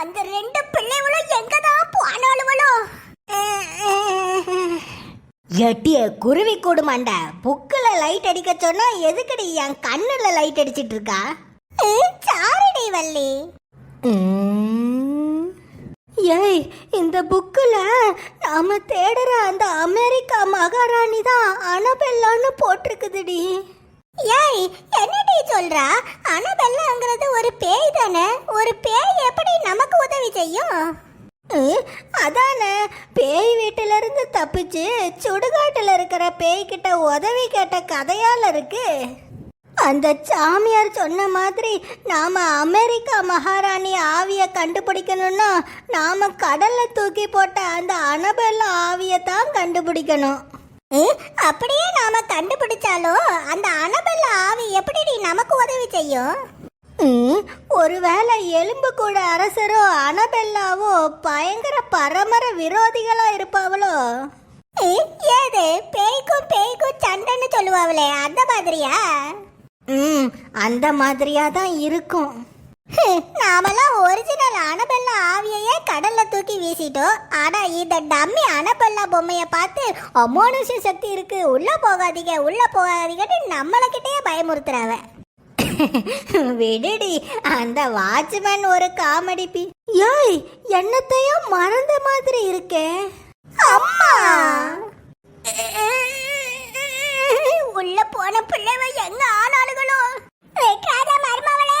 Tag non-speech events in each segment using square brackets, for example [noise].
அந்த ரெண்டு பிள்ளைகளும் எங்க தான் போனாலுவளோ எட்டிய குருவி கூடுமாண்டா புக்கில் லைட் அடிக்க சொன்னா எதுக்கடி என் கண்ணுல லைட் அடிச்சிட்டு இருக்கா? சாரிடி வள்ளி. ஏய் இந்த புக்கில் நாம தேடுற அந்த அமெரிக்கா மகாராணி தான் அனபெல்லான்னு போட்டிருக்குதுடி. ஏய் என்னடி சொல்றா? அனபெல்லாங்கிறது ஒரு பேய் தானே? ஒரு பேய் எப்படி நமக்கு உதவி செய்யும்? அதானே. பேய் வீட்டில இருந்து தப்பிச்சு சுடுகாட்டுல இருக்கிற பேய் கிட்ட உதவி கேட்ட கதையால இருக்கு. அந்த சாமியார் சொன்ன மாதிரி நாம அமெரிக்கா மகாராணி ஆவிய கண்டுபிடிக்கணும்னா நாம கடல்ல தூக்கி போட்ட அந்த அனபெல்ல ஆவியை தான் கண்டுபிடிக்கணும். அப்படியே நாம கண்டுபிடிச்சாலும் அந்த அனபல்ல ஆவி எப்படி நமக்கு உதவி செய்யும்? ம், ஒருவேளை எலும்பு கூட அரசரோ அனபெல்லாவோ பயங்கர பரமர விரோதிகளா இருப்பாவளோ? ஏது? பேய்க்கும் பேய்க்கும் சண்டைன்னு சொல்லுவாங்களே அந்த மாதிரியா? ம் அந்த மாதிரியா தான் இருக்கும். [laughs] நாமெல்லாம் ஒரிஜினல் அனபெல்லா ஆவியையே கடல்ல தூக்கி வீசிட்டோம். ஆனா இந்த டம்மி அனபெல்லா பொம்மைய பார்த்து அமானுஷ சக்தி இருக்கு. உள்ள போகாதீங்க உள்ள போகாதீங்கன்னு நம்மள கிட்டயே பயமுறுத்துறாவ. [laughs] விடுடி அந்த வாட்ச்மேன் ஒரு காமெடி பி ஏய் என்னத்தையும் மறந்த மாதிரி இருக்கே. அம்மா! உள்ள போன பிள்ளைவ எங்க ஆளாளுகளோ? வைக்காத மர்மவளே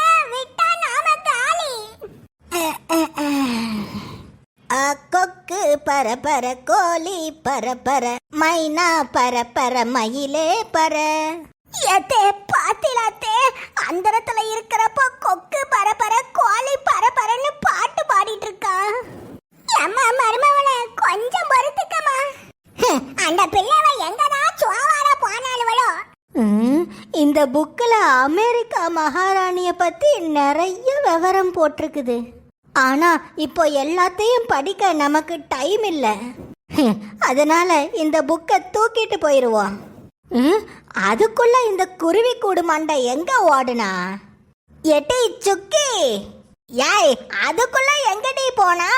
கொக்கு பர பர கோழி பர பர மைனா பர பர மயிலே பர. ஏத்தே பாத்திலாத்தே அந்தரத்துல இருக்கிறப்போ கொக்கு பர பர கோழி பர பரன்னு பாட்டு பாடிட்டு இருக்கான் அம்மா மருமவளே கொஞ்சம் பொறுத்துக்கமா அந்த பிள்ளைவ எங்கதான் சுவாவார போனாலுவளோ இந்த புக்கில் அமெரிக்கா மகாராணியை பற்றி நிறைய விவரம் போட்டிருக்குது. ஆனா இப்போ எல்லாத்தையும் படிக்க நமக்கு டைம் இல்லை. அதனால இந்த புக்கை தூக்கிட்டு போயிடுவோம் ம், அதுக்குள்ள இந்த குருவி கூடு மண்டை எங்க ஓடுனா? எட்டி சுக்கி! ஏய் அதுக்குள்ள எங்கடி போனா?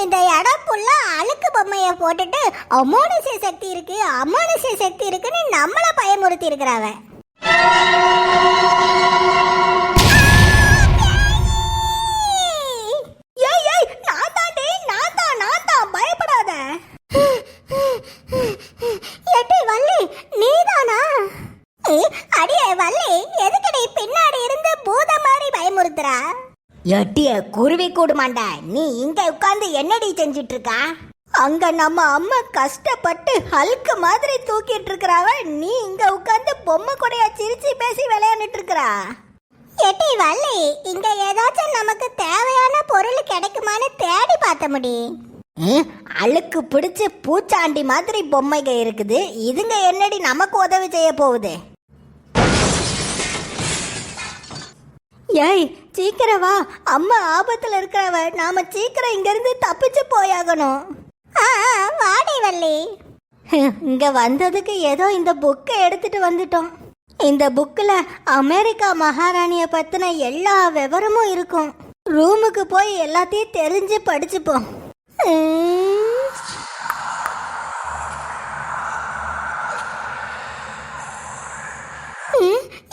இந்த இடம் புள்ள அழுக்கு பொம்மையை போட்டுட்டு அமானுஷ சக்தி இருக்கு அமானுஷ சக்தி இருக்குன்னு நம்மளை பயமுறுத்தி இருக்கிறாவன் ஏய் ஏய் நான் தான் டேய் நான் தான். பயப்படாத. நீதானா பின்னாடி மாதிரி எட்டிய குருவி கூடுமாண்டா நீ இங்க உட்கார்ந்து என்னடி செஞ்சிட்டு இருக்கா அங்க நம்ம அம்மா கஷ்டப்பட்டு ஹல்க் மாதிரி தூக்கிட்டு இருக்கறாவ நீ இங்க உட்கார்ந்து பொம்மை கூடயா சிரிச்சு பேசி விளையாண்டுட்டு இருக்கறா? எட்டி வள்ளி இங்க ஏதாச்சும் நமக்கு தேவையான பொருள் கிடைக்குமான்னு தேடி பார்த்த முடி. அழுக்கு பிடிச்சு பூச்சாண்டி மாதிரி பொம்மைங்க இருக்குது. இதுங்க என்னடி நமக்கு உதவி செய்ய போகுது? ஏய் சீக்கிரம் வா. அம்மா ஆபத்துல இருக்கிறவ நாம சீக்கிரம் இங்க இருந்து தப்பிச்சு போயாகணும். வாடி வள்ளி. இங்க வந்ததுக்கு ஏதோ இந்த புக்கை எடுத்துட்டு வந்துட்டோம். இந்த புக்கில் அமெரிக்கா மகாராணிய பத்தின எல்லா விவரமும் இருக்கும். ரூமுக்கு போய் எல்லாத்தையும் தெரிஞ்சு படிச்சுப்போம்.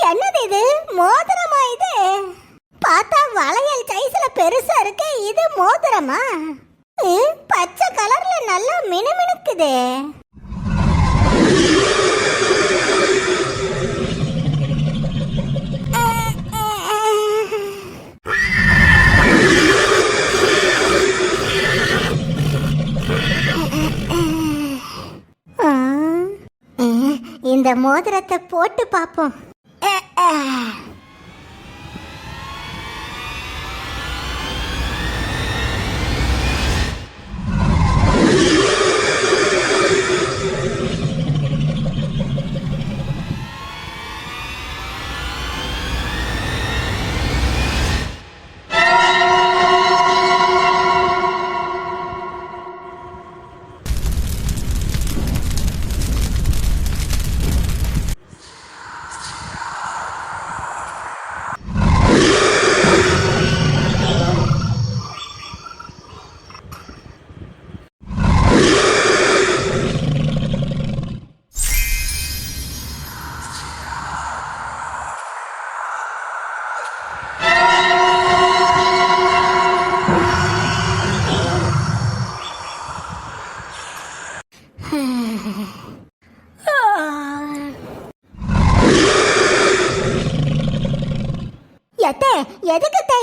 என்னது இது? மோதிரமா இது? பார்த்தா வளையல் சைஸ்ல பெருசா இருக்கு இது மோதிரமா? ம், பச்சை கலர்ல நல்லா மினுமினுக்குது. இந்த மோதிரத்தை போட்டு பார்ப்போம்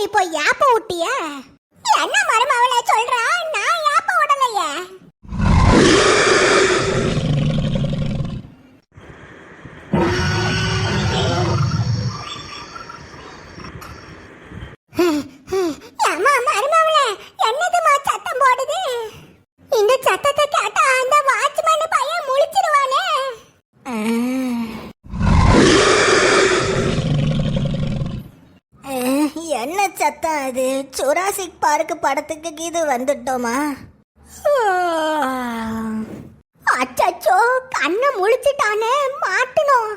இப்போ ஏப்ப விட்டிய என்ன மருமவளே சொல்றா? ஜுராசிக் பார்க் படத்துக்கு இது வந்துட்டோமா? அச்சோ கண்ணை முழிச்சிட்டானே மாட்டணும்.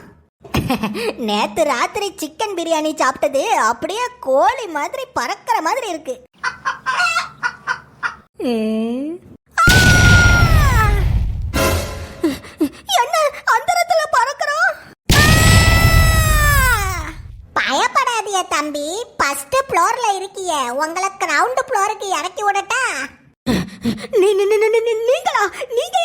நேத்து ராத்திரி சிக்கன் பிரியாணி சாப்பிட்டது அப்படியே கோழி மாதிரி பறக்கிற மாதிரி இருக்கு. என்ன அந்தரத்துல பறக்கிறோம்? பயப்படாதிய தம்பி. ஃபர்ஸ்ட் ஃப்ளோர்ல இருக்கிய. உங்களை கிரவுண்ட் ஃப்ளோருக்கு இறக்கி விடட்டா? நீங்களா? நீங்க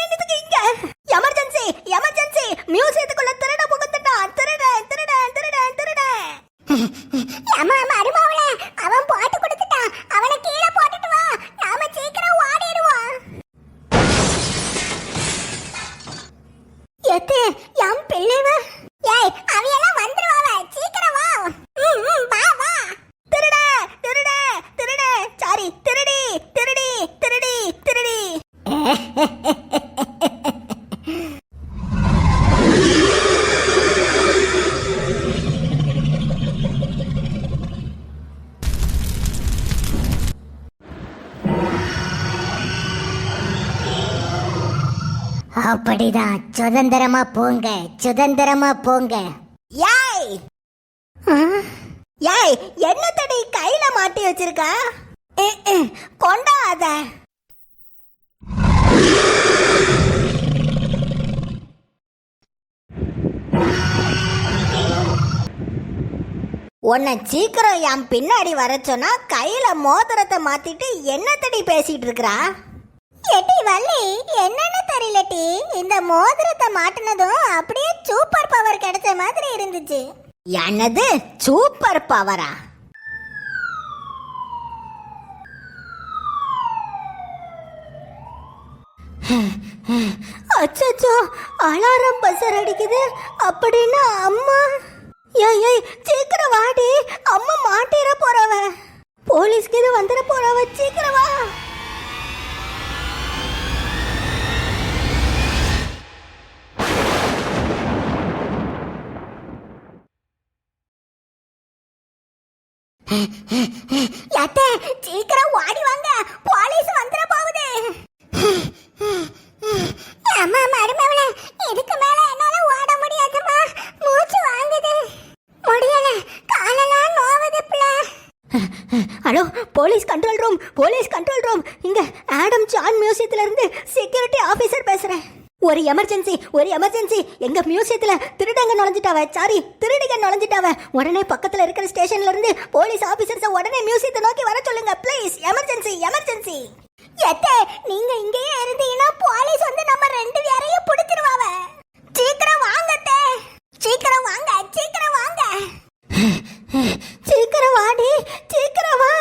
அப்படிதான் சுதந்திரமா போங்க. சுதந்திரமா போங்க. யாய் யாய் என்ன தடி கையில மாட்டி வச்சிருக்க? கொண்டாத. உன்னை சீக்கிரம் என் பின்னாடி வர சொன்னா கையில மோதிரத்தை மாத்திட்டு என்ன தடி பேசிட்டு இருக்கறா? எட்டி வள்ளி என்னன்னு தெரியல டி இந்த மோதிரத்தை மாட்டினதும் அப்படியே சூப்பர் பவர் கிடைச்ச மாதிரி இருந்துச்சு. என்னது? சூப்பர் பவரா அச்சோ அலாரம் பசர் அடிக்குது. அப்படின்னா அம்மா. ஏய் ஏய் சீக்கிரம் வாடி. அம்மா மாட்டிர போறவ போலீஸ்க்கு இது வந்துட போறவ சீக்கிரம் வா. அத்தை சீக்கிரம் ஓடி வாங்க. போலீஸ் வந்துட போகுது. அம்மா மருமவளே இதுக்கு மேல என்னால ஓட முடியாதுமா மூச்சு வாங்குது. முடியல. காலெல்லாம் நோவுது பிள்ளை. Hello police control room police control room. இங்க ஆடம் ஜான் மியூசியத்துல இருந்து செக்யூரிட்டி ஆபீசர் பேசுறேன். ஒரு எமர்ஜென்சி ஒரு எமர்ஜென்சி எங்க மியூசியத்துல திருடங்க நுழைஞ்சிட்டாவ சாரி திருடிங்க நுழைஞ்சிட்டாவ. உடனே பக்கத்துல இருக்கிற ஸ்டேஷன்ல இருந்து போலீஸ் ஆபீசர்ஸ் உடனே மியூசியத்தை நோக்கி வர சொல்லுங்க ப்ளீஸ் எமர்ஜென்சி எமர்ஜென்சி எத்தே நீங்க இங்கேயே இருந்தீங்க போலீஸ் வந்து நம்ம ரெண்டு பேரையும் பிடிச்சிருவாவ சீக்கிரம் வாங்க அத்தை. சீக்கிரம் வாங்க சீக்கிரம் வாங்க சீக்கிரம் வாடி சீக்கிரம் வா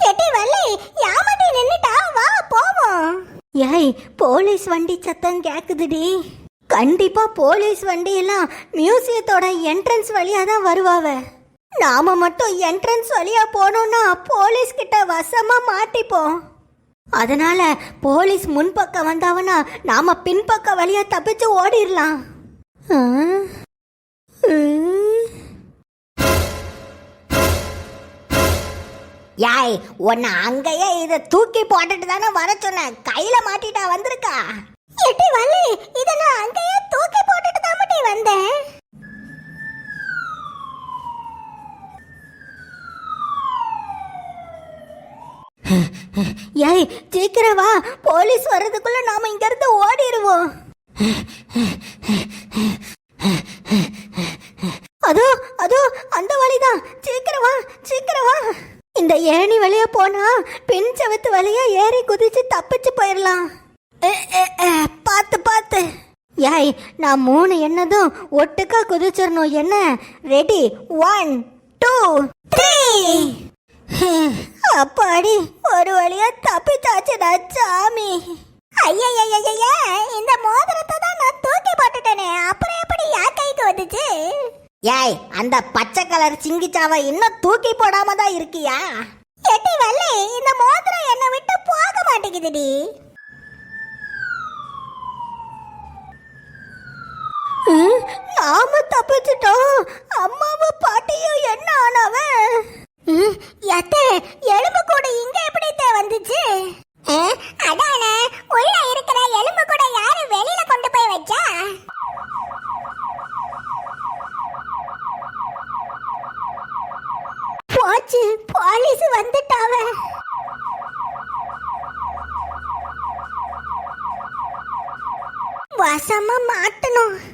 எட்டி வள்ளி யாமட்டி நின்னுட்டா வா போவோம் ஏய் போலீஸ் வண்டி சத்தம் கேக்குதுடி. கண்டிப்பா போலீஸ் வண்டி எல்லாம் மியூசியத்தோட என்ட்ரன்ஸ் வழியா தான் வருவாவ. நாம மட்டும் என்ட்ரன்ஸ் வழியா போனோம்னா போலீஸ் கிட்ட வசமா மாட்டிப்போம். அதனால போலீஸ் முன்பக்கம் வந்தாவனா நாம பின்பக்க வழியா தப்பிச்சு ஓடிடலாம் யாய் உன்னை அங்கேயே இதை தூக்கி போட்டுட்டு தானே வர சொன்னேன். கையில மாட்டிட்டா வந்திருக்கா? எட்டி வள்ளி இதை நான் அங்கேயே தூக்கி போட்டுட்டு தான் வந்தேன். ஏய் சீக்கிரம் வா. போலீஸ் வர்றதுக்குள்ள நாம இங்க இருந்து ஓடிடுவோம் அதோ அதோ அந்த வழிதான் சீக்கிரம் வா சீக்கிரம் வா இந்த ஏணி வழியா போனா பின் செவத்து வழியா ஏறி குதிச்சு தப்பிச்சு போயிடலாம் பார்த்து பார்த்து. யாய் நான் மூணு என்னதும் ஒட்டுக்கா குதிச்சிடணும் என்ன? ரெடி ஒன் டூ த்ரீ அப்பாடி ஒரு வழியா தப்பிச்சாச்சுடா சாமி. ஐயய்யய்யய்ய இந்த மோதிரத்தை தான் நான் தூக்கி போட்டுட்டேனே. அப்புறம் எப்படி யார் கைக்கு வந்துச்சு? ஏய் அந்த பச்சை கலர் சிங்கிச்சாவை இன்னும் தூக்கி போடாம தான் இருக்கியா? எட்டி வள்ளி இந்த மோதிரம் என்னை விட்டு போக மாட்டேங்குதுடி. நாம தப்பிச்சிட்டோம். அம்மாவும் பாட்டியும் என்ன ஆனவன் எத்தே எலும்பு கூட இங்க எப்படித்தே வந்துச்சு? அதானே உள்ள இருக்கிற எலும்பு கூட யாரு வெளியில கொண்டு போய் வச்சா போச்சு போலீஸ் வந்துட்டாவ. வசமா மாட்டணும்.